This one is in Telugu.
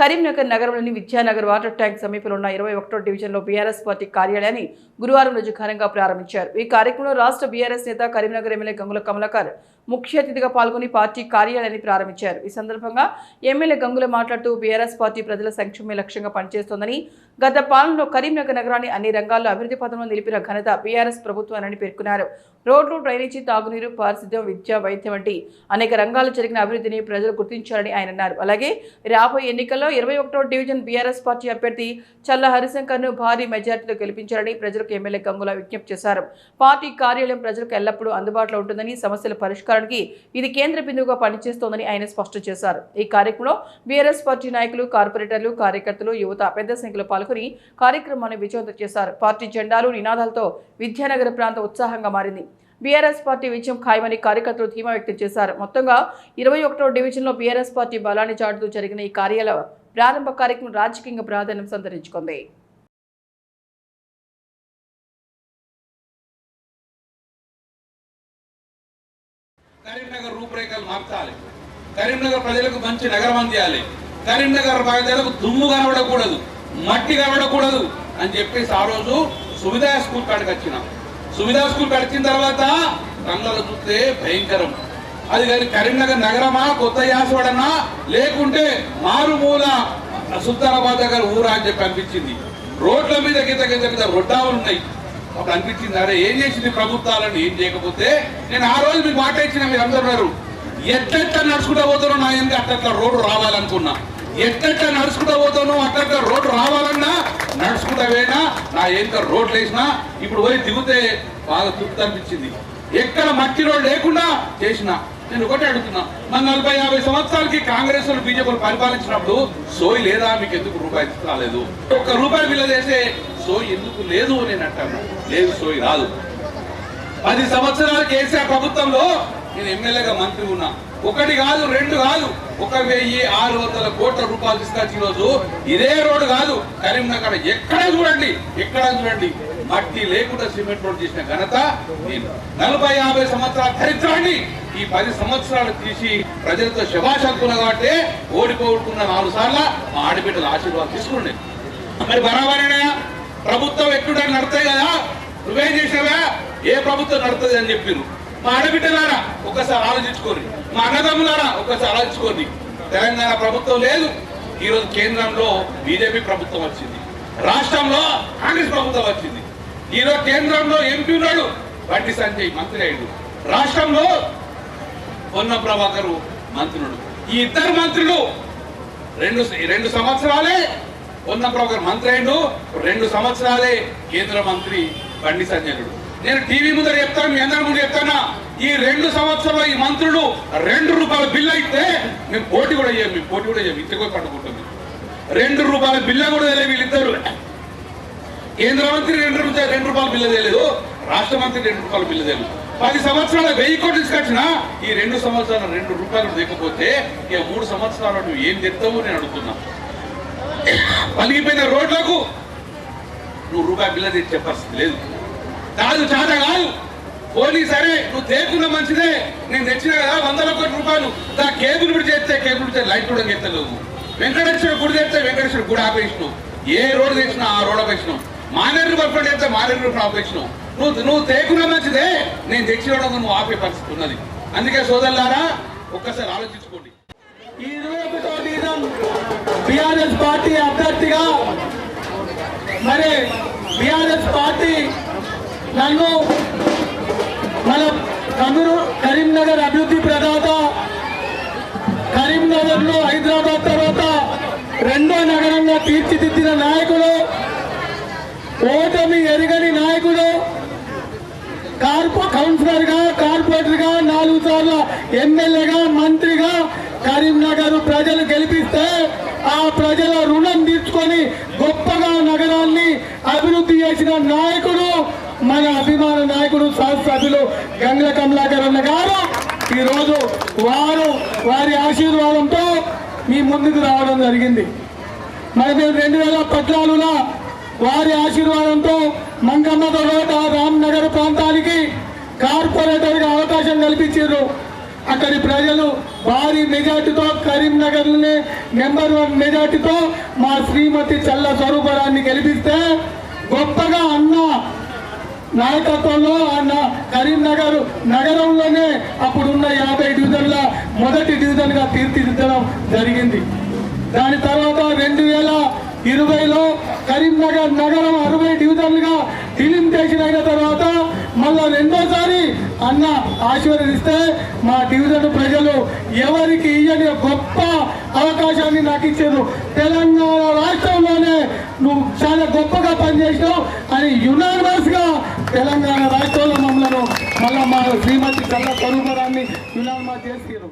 కరీంనగర్ నగరంలోని విద్యానగర్ వాటర్ ట్యాంక్ సమీపంలో ఉన్న ఇరవై ఒకటో డివిజన్లో బీఆర్ఎస్ పార్టీ కార్యాలయాన్ని గురువారం రోజు ఘనంగా ప్రారంభించారు. ఈ కార్యక్రమంలో రాష్ట్ర బీఆర్ఎస్ నేత కరీంనగర్ ఎమ్మెల్యే గంగుల కమలాకర్ ముఖ్య అతిథిగా పాల్గొని పార్టీ కార్యాలయాన్ని ప్రారంభించారు. ఈ సందర్భంగా ఎమ్మెల్యే గంగుల మాట్లాడుతూ బీఆర్ఎస్ పార్టీ ప్రజల సంక్షేమే లక్ష్యంగా పనిచేస్తోందని గత పాలనలో కరీంనగర్ నగరాన్ని అన్ని రంగాల్లో అభివృద్ధి పథంలో నిలిపిన ఘనత బీఆర్ఎస్ ప్రభుత్వాన్ని పేర్కొన్నారు. రోడ్లు డ్రైనేజీ తాగునీరు పారిశుద్ధ్యం విద్య వైద్యం వంటి అనేక రంగాల్లో జరిగిన అభివృద్ధిని ప్రజలు గుర్తించారని ఆయన అన్నారు. అలాగే రాబోయే ఎన్నికల్లో ఇరవై ఒకటో డివిజన్ బీఆర్ఎస్ పార్టీ అభ్యర్థి చల్ల హరిశంకర్ను భారీ మెజార్టీతో గెలిపించారని ప్రజలకు ఎమ్మెల్యే గంగుల విజ్ఞప్తి చేశారు. పార్టీ కార్యాలయం ప్రజలకు ఎల్లప్పుడూ అందుబాటులో ఉంటుందని సమస్యల పరిష్కారానికి ఇది కేంద్ర బిందువుగా పనిచేస్తోందని ఆయన స్పష్టం చేశారు. ఈ కార్యక్రమంలో బీఆర్ఎస్ పార్టీ నాయకులు కార్పొరేటర్లు కార్యకర్తలు యువత పెద్ద సంఖ్యలో పాల్గొని కార్యక్రమాన్ని విజయవంతం చేశారు. పార్టీ జెండాలు నినాదాలతో విద్యానగర ప్రాంతం ఉత్సాహంగా మారింది. బీఆర్ఎస్ పార్టీ విజయం ఖాయమని కార్యకర్తలు ధీమా వ్యక్తం చేశారు. మొత్తంగా ఇరవై ఒకటో డివిజన్లో బీఆర్ఎస్ పార్టీ బలాన్ని చాటుతూ జరిగిన ఈ కార్యాలయ ప్రారంభ కార్యక్రమం రాజకీయంగా ప్రాధాన్యం సంతరించుకుంది. కరీంనగర్ రూపురేఖలు మార్చాలి. కరీంనగర్ ప్రజలకు మంచి నగరం అందియాలి. కరీంనగర్ ప్రజలకు దుమ్ము కనబడకూడదు మట్టి కనబడకూడదు అని చెప్పేసి ఆ రోజు సువిధా స్కూల్ కాడికి వచ్చినాం. సువిధా స్కూల్ కడిచిన వచ్చిన తర్వాత రంగులు చూస్తే భయంకరం. అది కానీ కరీంనగర్ నగరమా కొత్త యాసవాడనా లేకుంటే మారుమూల సుల్తానాబాద్ దగ్గర ఊరా అని చెప్పి అనిపించింది. రోడ్ల మీద గిత గిత గిత రొడ్డావులు ఉన్నాయి. అప్పుడు అనిపించింది అరే ఏం చేసింది ప్రభుత్వాలను? ఏం చేయకపోతే నేను ఆ రోజు మీకు మాట ఇచ్చిన మీరు అందరున్నారు ఎట్లెట్లా నడుచుకుంటా పోతానో నా ఎందుకు అట్లట్లా రోడ్డు రావాలనుకున్నా. ఎట్లెట్లా నడుచుకుంటా పోతానో అట్లట్లా రోడ్డు రావాలన్నా నడుచుకుంటా పోయినా నా ఎంత రోడ్లు వేసినా ఇప్పుడు పోయి దిగితే బాగా తృప్తి అనిపించింది. ఎక్కడ మట్టి రోడ్ లేకుండా చేసిన. నేను ఒకటే అడుగుతున్నా. మన నలభై యాభై సంవత్సరాలకి కాంగ్రెస్ బీజేపీ పరిపాలించినప్పుడు సోయి లేదా? మీకు ఎందుకు రూపాయి రాలేదు? ఒక్క రూపాయి బిల్ల చేస్తే సోయి ఎందుకు లేదు అని నేను అంటాను. లేదు సోయి రాదు. పది సంవత్సరాలు చేసే ప్రభుత్వంలో నేను ఎమ్మెల్యేగా మంత్రి ఉన్నా. ఒకటి కాదు రెండు కాదు. ఒక వెయ్యి ఆరు వందల కోట్ల రూపాయలు తీసుకొచ్చి ఈరోజు ఇదే రోడ్డు కాదు. కరీంనగర్ ఎక్కడ చూడండి ఎక్కడ చూడండి. మట్టి లేకుండా సిమెంట్ రోడ్ చేసిన ఘనత నేను. నలభై యాభై సంవత్సరాల చరిత్రాన్ని ఈ పది సంవత్సరాలు తీసి ప్రజలతో శభాష్ అనుకున్నా కాబట్టి ఓడిపోగొట్టుకున్న నాలుగు సార్లు మా ఆడబిడ్డల ఆశీర్వాదం తీసుకుండే మరి బరాబరేనా ప్రభుత్వం ఎక్కడ నడతాయి కదా. నువ్వేం చేసావా ఏ ప్రభుత్వం నడుతుంది అని చెప్పింది. మా ఆడబిడ్డలారా ఒకసారి ఆలోచించుకోండి. మా అన్నదమ్ములారా ఒకసారి ఆలోచించుకోండి. తెలంగాణ ప్రభుత్వం లేదు. ఈరోజు కేంద్రంలో బీజేపీ ప్రభుత్వం వచ్చింది. రాష్ట్రంలో కాంగ్రెస్ ప్రభుత్వం వచ్చింది. ఈరోజు కేంద్రంలో ఎంపీ ఉన్నాడు. బండి సంజయ్ మంత్రి అయ్యాడు. రాష్ట్రంలో పొన్న ప్రభాకరు మంత్రుడు ఈ ఇద్దరు మంత్రులు రెండు రెండు సంవత్సరాలే ఉన్నప్పుడు ప్రభాకర్ మంత్రి అయిండు రెండు సంవత్సరాలే కేంద్ర మంత్రి బండి సంజయుడు. నేను టీవీ ముందర చెప్తాను మీ అందరి ముందు చెప్తానా? ఈ రెండు సంవత్సరాలు ఈ మంత్రులు రెండు రూపాయల బిల్లు అయితే మేము పోటీ కూడా చేయం మేము పోటీ కూడా చేయం ఇంటికి పట్టుకుంటుంది రెండు రూపాయల బిల్లు కూడా తెలియదు వీళ్ళిద్దరు. కేంద్ర మంత్రి రెండు రూపాయలు రెండు రూపాయల బిల్లు తెలియదు రాష్ట్ర మంత్రి రెండు రూపాయల బిల్లు తెలియదు. పది సంవత్సరాల వెయ్యి కోట్లు తీసుకొచ్చిన ఈ రెండు సంవత్సరాలు రెండు రూపాయలు లేకపోతే ఇక మూడు సంవత్సరాలు నువ్వు ఏం తెస్తావు నేను అడుగుతున్నా. పలిగిపోయిన రోడ్లకు నువ్వు రూపాయి బిల్ల తెచ్చే పరిస్థితి లేదు. కాదు చాట కాదు. పోనీ సరే నువ్వు తేకున్న మంచిదే. నేను తెచ్చినా కదా వందల కోట్ల రూపాయలు. దా కేబుల్ కూడా చేస్తే కేబుల్ చేస్తే లైట్ కూడా ఎత్తలేవు వెంకటేశ్వర గుడి తెస్తే వెంకటేశ్వర గుడి ఆపేసినావు. ఏ రోడ్డు తెచ్చినా ఆ రోడ్ ఆపేసినావు. మానేరు పర్పడి చేస్తే మానేరు ఆపేసినావు. నువ్వు నువ్వు తేకున్న మంచిదే. నేను తెచ్చినడం నువ్వు ఆపే పరిస్థితి ఉన్నది. అందుకే సోదరులారా ఒక్కసారి ఆలోచించుకోండి. ఈ బీఆర్ఎస్ పార్టీ అభ్యర్థిగా మరి బీఆర్ఎస్ పార్టీ నన్ను మన కమరు కరీంనగర్ అభివృద్ధి ప్రదాత కరీంనగర్లో హైదరాబాద్ తర్వాత రెండో నగరంగా తీర్చిదిద్దిన నాయకుడు ఓటమి ఎరగని నాయకుడు కార్పో కౌన్సిలర్గా కార్పొరేటర్గా నాలుగు సార్లు ఎమ్మెల్యేగా మంత్రిగా కరీంనగర్ ప్రజలు ఆ ప్రజల రుణం తీర్చుకొని గొప్పగా నగరాన్ని అభివృద్ధి చేసిన నాయకుడు మన అభిమాన నాయకుడు శాసనసభ్యులు గంగల కమలాకర్ అన్న గారు. ఈరోజు వారు వారి ఆశీర్వాదంతో మీ ముందుకు రావడం జరిగింది. మరి మేము రెండు వేల పద్నాలుగులో వారి ఆశీర్వాదంతో మంగమ్మ తర్వాత రామ్నగర్ ప్రాంతానికి కార్పొరేటర్గా అవకాశం కల్పించారు. అక్కడి ప్రజలు భారీ మెజార్టీతో కరీంనగర్ని నెంబర్ వన్ మెజార్టీతో మా శ్రీమతి చల్ల స్వరూపరాన్ని గెలిపిస్తే గొప్పగా అన్న నాయకత్వంలో అన్న కరీంనగర్ నగరంలోనే అప్పుడున్న యాభై డివిజన్ల మొదటి డివిజన్గా తీర్చిదిద్దడం జరిగింది. దాని తర్వాత రెండు వేల ఇరవైలో కరీంనగర్ నగరం అరవై డివిజన్లుగా డిలిమిటేషన్ చేసిన తర్వాత మళ్ళా రెండోసారి అన్న ఆశీర్వదిస్తే మా డివిజన్ ప్రజలు ఎవరికి ఇయ్యని గొప్ప అవకాశాన్ని నాకు ఇచ్చారు. తెలంగాణ రాష్ట్రంలోనే నువ్వు చాలా గొప్పగా పనిచేసినావు అని యునానిమస్గా తెలంగాణ రాష్ట్రంలో మమ్మల్ని మళ్ళా మా శ్రీమతి కళ్ళ స్వరూపరాన్ని యునానిమస్ చేసారు